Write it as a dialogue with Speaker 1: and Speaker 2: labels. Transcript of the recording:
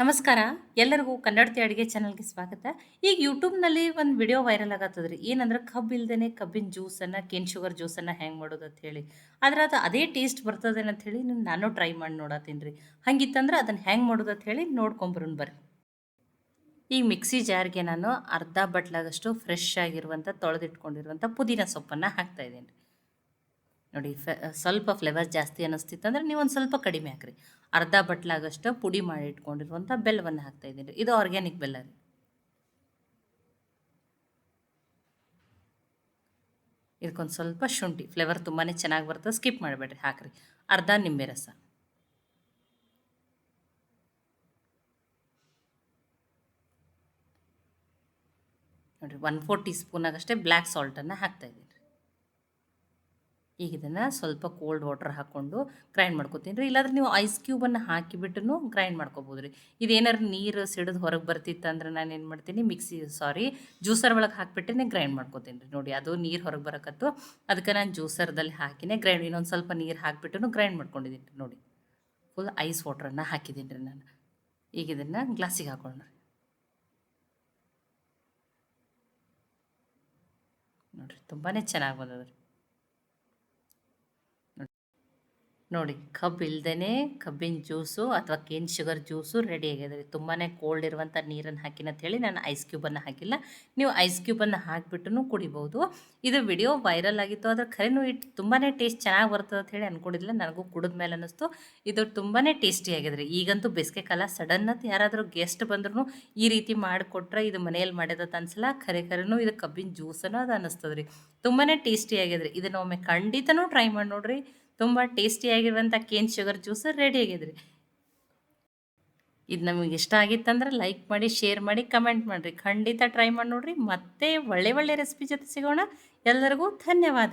Speaker 1: ನಮಸ್ಕಾರ. ಎಲ್ಲರಿಗೂ ಕನ್ನಡತಿ ಅಡುಗೆ ಚಾನಲ್ಗೆ ಸ್ವಾಗತ. ಈಗ ಯೂಟ್ಯೂಬ್ನಲ್ಲಿ ಒಂದು ವಿಡಿಯೋ ವೈರಲ್ ಆಗತ್ತದ ರೀ ಏನಂದ್ರೆ ಕಬ್ಬು ಇಲ್ದೇ ಕಬ್ಬಿನ ಜ್ಯೂಸನ್ನು ಕೇನ್ ಶುಗರ್ ಜ್ಯೂಸನ್ನು ಹೆಂಗೆ ಮಾಡೋದು ಅಂತ ಹೇಳಿ. ಆದ್ರೆ ಅದು ಅದೇ ಟೇಸ್ಟ್ ಬರ್ತದೆ ಅಂತ ಹೇಳಿ ನಾನು ಟ್ರೈ ಮಾಡಿ ನೋಡತ್ತೀನಿ ರೀ ಹಂಗಿತ್ತಂದ್ರೆ ಅದನ್ನು ಹೆಂಗೆ ಮಾಡೋದು ಅಂತ ಹೇಳಿ ನೋಡ್ಕೊಂಬರೋಣ ಬರ್ರಿ. ಈ ಮಿಕ್ಸಿ ಜಾರ್ಗೆ ನಾನು ಅರ್ಧ ಬಟ್ಲಾಗಷ್ಟು ಫ್ರೆಶ್ ಆಗಿರುವಂಥ ತೊಳೆದಿಟ್ಕೊಂಡಿರುವಂಥ ಪುದೀನ ಸೊಪ್ಪನ್ನು ಹಾಕ್ತಾ ಇದ್ದೀನಿ ರೀ ನೋಡಿ ಸ್ವಲ್ಪ ಫ್ಲೇವರ್ ಜಾಸ್ತಿ ಅನ್ನಿಸ್ತಿತ್ತು ಅಂದ್ರೆ ನೀವು ಒಂದು ಸ್ವಲ್ಪ ಕಡಿಮೆ ಹಾಕ್ರಿ. ಅರ್ಧ ಬಟ್ಲಾಗಷ್ಟು ಪುಡಿ ಮಾಡಿ ಇಟ್ಕೊಂಡಿರುವಂಥ ಬೆಲ್ಲವನ್ನು ಹಾಕ್ತಾ ಇದ್ದೀನಿ ಇದು ಆರ್ಗ್ಯಾನಿಕ್ ಬೆಲ್ಲ ರೀ. ಇದಕ್ಕೊಂದು ಸ್ವಲ್ಪ ಶುಂಠಿ ಫ್ಲೇವರ್ ತುಂಬಾ ಚೆನ್ನಾಗಿ ಬರ್ತದೆ ಸ್ಕಿಪ್ ಮಾಡಬೇಡ್ರಿ, ಹಾಕ್ರಿ. ಅರ್ಧ ನಿಂಬೆ ರಸ. ನೋಡಿರಿ ಒನ್ ಫೋರ್ ಟೀ ಸ್ಪೂನಾಗಷ್ಟೇ ಬ್ಲ್ಯಾಕ್ ಸಾಲ್ಟನ್ನು ಹಾಕ್ತಾಯಿದ್ದೀನಿ ಈಗ ಇದನ್ನು ಸ್ವಲ್ಪ ಕೋಲ್ಡ್ ವಾಟರ್ ಹಾಕ್ಕೊಂಡು ಗ್ರೈಂಡ್ ಮಾಡ್ಕೊತೀನಿ ರೀ. ಇಲ್ಲಾಂದ್ರೆ ನೀವು ಐಸ್ ಕ್ಯೂಬನ್ನು ಹಾಕಿಬಿಟ್ಟು ಗ್ರೈಂಡ್ ಮಾಡ್ಕೋಬೋದು ರೀ. ಇದೇನಾದ್ರು ನೀರು ಸಿಡಿದು ಹೊರಗೆ ಬರ್ತಿತ್ತು ಅಂದ್ರೆ ನಾನು ಏನು ಮಾಡ್ತೀನಿ ಮಿಕ್ಸಿ ಸಾರಿ ಜ್ಯೂಸರ್ ಒಳಗೆ ಹಾಕಿಬಿಟ್ಟೇ ಗ್ರೈಂಡ್ ಮಾಡ್ಕೋತೀನಿ ರೀ. ನೋಡಿ, ಅದು ನೀರು ಹೊರಗೆ ಬರೋಕತ್ತು. ಅದಕ್ಕೆ ನಾನು ಜ್ಯೂಸರ್ದಲ್ಲಿ ಹಾಕಿನೇ ಗ್ರೈಂಡ್ ಇನ್ನೊಂದು ಸ್ವಲ್ಪ ನೀರು ಹಾಕಿಬಿಟ್ಟು ಗ್ರೈಂಡ್ ಮಾಡ್ಕೊಂಡಿದ್ದೀನಿ ರೀ. ನೋಡಿ ಫುಲ್ ಐಸ್ ವಾಟ್ರನ್ನು ಹಾಕಿದ್ದೀನಿ ರೀ ನಾನು. ಈಗ ಇದನ್ನು ಗ್ಲಾಸಿಗೆ ಹಾಕೊಂಡ್ರಿ ನೋಡಿರಿ ತುಂಬಾ ಚೆನ್ನಾಗಿ ಬಂದದ ರೀ. ನೋಡಿ ಕಬ್ಬು ಇಲ್ದೇ ಕಬ್ಬಿನ ಜ್ಯೂಸು ಅಥವಾ ಕೇನ್ ಶುಗರ್ ಜ್ಯೂಸು ರೆಡಿ ಆಗಿದೆ. ರೀ ತುಂಬಾ ಕೋಲ್ಡ್ ಇರುವಂಥ ನೀರನ್ನು ಹಾಕಿನ ಹೇಳಿ ನಾನು ಐಸ್ ಕ್ಯೂಬನ್ನು ಹಾಕಿಲ್ಲ. ನೀವು ಐಸ್ ಕ್ಯೂಬನ್ನು ಹಾಕಿಬಿಟ್ಟು ಕುಡಿಬೋದು. ಇದು ವಿಡಿಯೋ ವೈರಲ್ ಆಗಿತ್ತು, ಆದರೆ ಖರೇನು ಇಟ್ಟು ತುಂಬಾ ಟೇಸ್ಟ್ ಚೆನ್ನಾಗಿ ಬರ್ತದೆ ಅಂತ ಹೇಳಿ ಅಂದ್ಕೊಂಡಿದ್ದಿಲ್ಲ ನನಗೂ ಕುಡಿದ ಮೇಲೆ ಅನ್ನಿಸ್ತು. ಇದು ತುಂಬಾ ಟೇಸ್ಟಿ ಆಗಿದೆ ರೀ ಈಗಂತೂ ಬೇಸಿಗೆ ಕಾಲ ಸಡನ್ನಾಗಿ ಯಾರಾದರೂ ಗೆಸ್ಟ್ ಬಂದ್ರೂ ಈ ರೀತಿ ಮಾಡಿಕೊಟ್ರೆ ಇದು ಮನೆಯಲ್ಲಿ ಮಾಡಿದಂತ ಅನ್ಸಲ್ಲ ಖರೆ ಖರೇನು ಇದು ಕಬ್ಬಿನ ಜ್ಯೂಸನ್ನು ಅದು ಅನ್ನಿಸ್ತದೆ ರೀ ತುಂಬಾ ಟೇಸ್ಟಿ ಆಗಿದೆ ರೀ ಇದನ್ನು ಒಮ್ಮೆ ಖಂಡಿತನೂ ಟ್ರೈ ಮಾಡಿ ನೋಡಿರಿ. ತುಂಬ ಟೇಸ್ಟಿಯಾಗಿರುವಂಥ ಕೇನ್ ಶುಗರ್ ಜ್ಯೂಸ್ ರೆಡಿ ಆಗಿದ್ರಿ. ಇದು ನಮಗೆ ಇಷ್ಟ ಆಗಿತ್ತಂದ್ರೆ ಲೈಕ್ ಮಾಡಿ ಶೇರ್ ಮಾಡಿ ಕಮೆಂಟ್ ಮಾಡಿರಿ. ಖಂಡಿತ ಟ್ರೈ ಮಾಡಿ ನೋಡಿರಿ. ಮತ್ತೆ ಒಳ್ಳೆ ಒಳ್ಳೆ ರೆಸಿಪಿ ಜೊತೆ ಸಿಗೋಣ. ಎಲ್ಲರಿಗೂ ಧನ್ಯವಾದ.